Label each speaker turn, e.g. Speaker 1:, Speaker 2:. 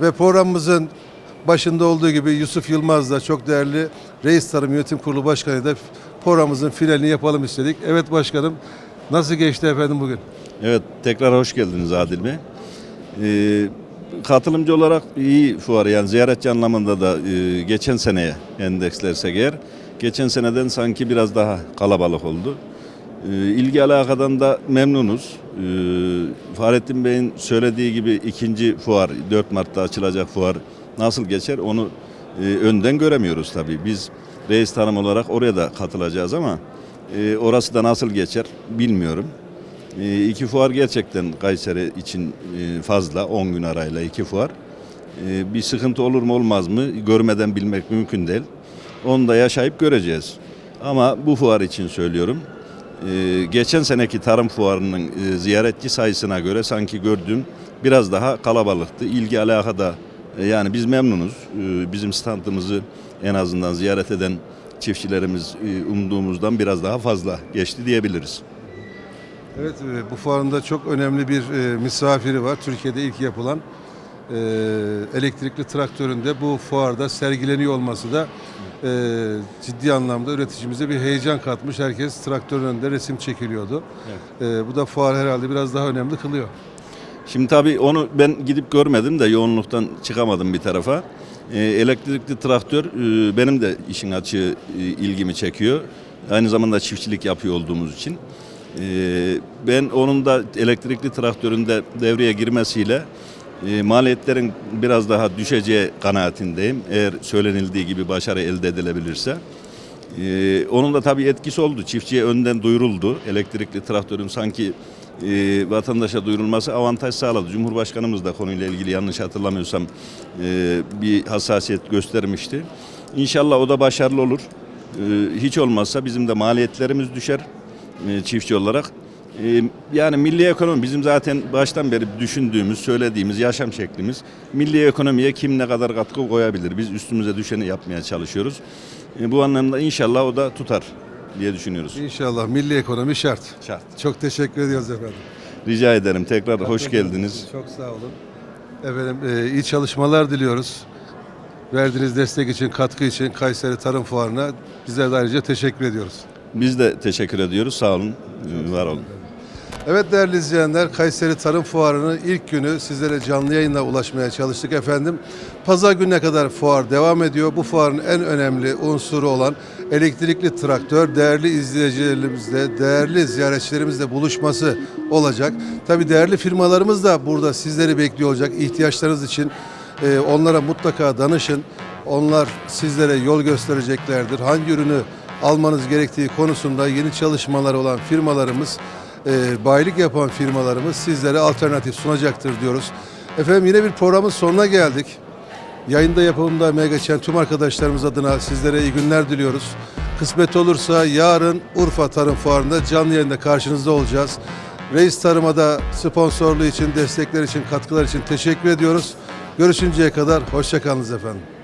Speaker 1: Ve programımızın başında olduğu gibi Yusuf Yılmaz da çok değerli Reis Tarım Yönetim Kurulu Başkanı da programımızın finalini yapalım istedik. Evet başkanım nasıl geçti efendim bugün?
Speaker 2: Evet, tekrar hoş geldiniz Adil Bey. Ee, katılımcı olarak iyi fuar yani ziyaretçi anlamında da e, geçen seneye endekslersek eğer geçen seneden sanki biraz daha kalabalık oldu. Ee, ilgi alakadan da memnunuz. Ee, Fahrettin Bey'in söylediği gibi ikinci fuar 4 Mart'ta açılacak fuar nasıl geçer onu e, önden göremiyoruz tabii. Biz reis tanım olarak oraya da katılacağız ama e, orası da nasıl geçer bilmiyorum. E, iki fuar gerçekten Kayseri için fazla. 10 gün arayla iki fuar. Bir sıkıntı olur mu olmaz mı görmeden bilmek mümkün değil. Onu da yaşayıp göreceğiz. Ama bu fuar için söylüyorum. E, geçen seneki tarım fuarının e, ziyaretçi sayısına göre sanki gördüğüm biraz daha kalabalıktı. İlgi alakada e, yani biz memnunuz. E, bizim standımızı en azından ziyaret eden çiftçilerimiz e, umduğumuzdan biraz daha fazla geçti diyebiliriz.
Speaker 1: Evet bu fuarında çok önemli bir misafiri var. Türkiye'de ilk yapılan e, elektrikli traktörün de bu fuarda sergileniyor olması da e, ciddi anlamda üreticimize bir heyecan katmış. Herkes traktörün önünde resim çekiliyordu. E, bu da fuar herhalde biraz daha önemli kılıyor.
Speaker 2: Şimdi tabii onu ben gidip görmedim de yoğunluktan çıkamadım bir tarafa. Ee, elektrikli traktör e, benim de işin açığı e, ilgimi çekiyor. Aynı zamanda çiftçilik yapıyor olduğumuz için. Ee, ben onun da elektrikli traktörün de devreye girmesiyle e, maliyetlerin biraz daha düşeceği kanaatindeyim. Eğer söylenildiği gibi başarı elde edilebilirse. Ee, onun da tabii etkisi oldu. Çiftçiye önden duyuruldu. Elektrikli traktörün sanki e, vatandaşa duyurulması avantaj sağladı. Cumhurbaşkanımız da konuyla ilgili yanlış hatırlamıyorsam e, bir hassasiyet göstermişti. İnşallah o da başarılı olur. E, hiç olmazsa bizim de maliyetlerimiz düşer e, çiftçi olarak. E, yani milli ekonomi bizim zaten baştan beri düşündüğümüz, söylediğimiz yaşam şeklimiz. Milli ekonomiye kim ne kadar katkı koyabilir? Biz üstümüze düşeni yapmaya çalışıyoruz. E, bu anlamda inşallah o da tutar diye düşünüyoruz.
Speaker 1: İnşallah milli ekonomi şart.
Speaker 2: Şart.
Speaker 1: Çok teşekkür ediyoruz efendim.
Speaker 2: Rica ederim. Tekrar hoş geldiniz.
Speaker 1: Çok sağ olun. Efendim e, iyi çalışmalar diliyoruz. Verdiğiniz destek için, katkı için Kayseri Tarım Fuarı'na bizler de ayrıca teşekkür ediyoruz.
Speaker 2: Biz de teşekkür ediyoruz. Sağ olun. e, Var olun.
Speaker 1: Evet değerli izleyenler, Kayseri Tarım Fuarı'nın ilk günü sizlere canlı yayınla ulaşmaya çalıştık efendim. Pazar gününe kadar fuar devam ediyor. Bu fuarın en önemli unsuru olan elektrikli traktör değerli izleyicilerimizle, değerli ziyaretçilerimizle buluşması olacak. Tabi değerli firmalarımız da burada sizleri bekliyor olacak. İhtiyaçlarınız için e, onlara mutlaka danışın. Onlar sizlere yol göstereceklerdir. Hangi ürünü almanız gerektiği konusunda yeni çalışmaları olan firmalarımız e, bayilik yapan firmalarımız sizlere alternatif sunacaktır diyoruz. Efendim yine bir programın sonuna geldik. Yayında yapımında emeği geçen tüm arkadaşlarımız adına sizlere iyi günler diliyoruz. Kısmet olursa yarın Urfa Tarım Fuarı'nda canlı yayında karşınızda olacağız. Reis Tarım'a da sponsorluğu için, destekler için, katkılar için teşekkür ediyoruz. Görüşünceye kadar hoşçakalınız efendim.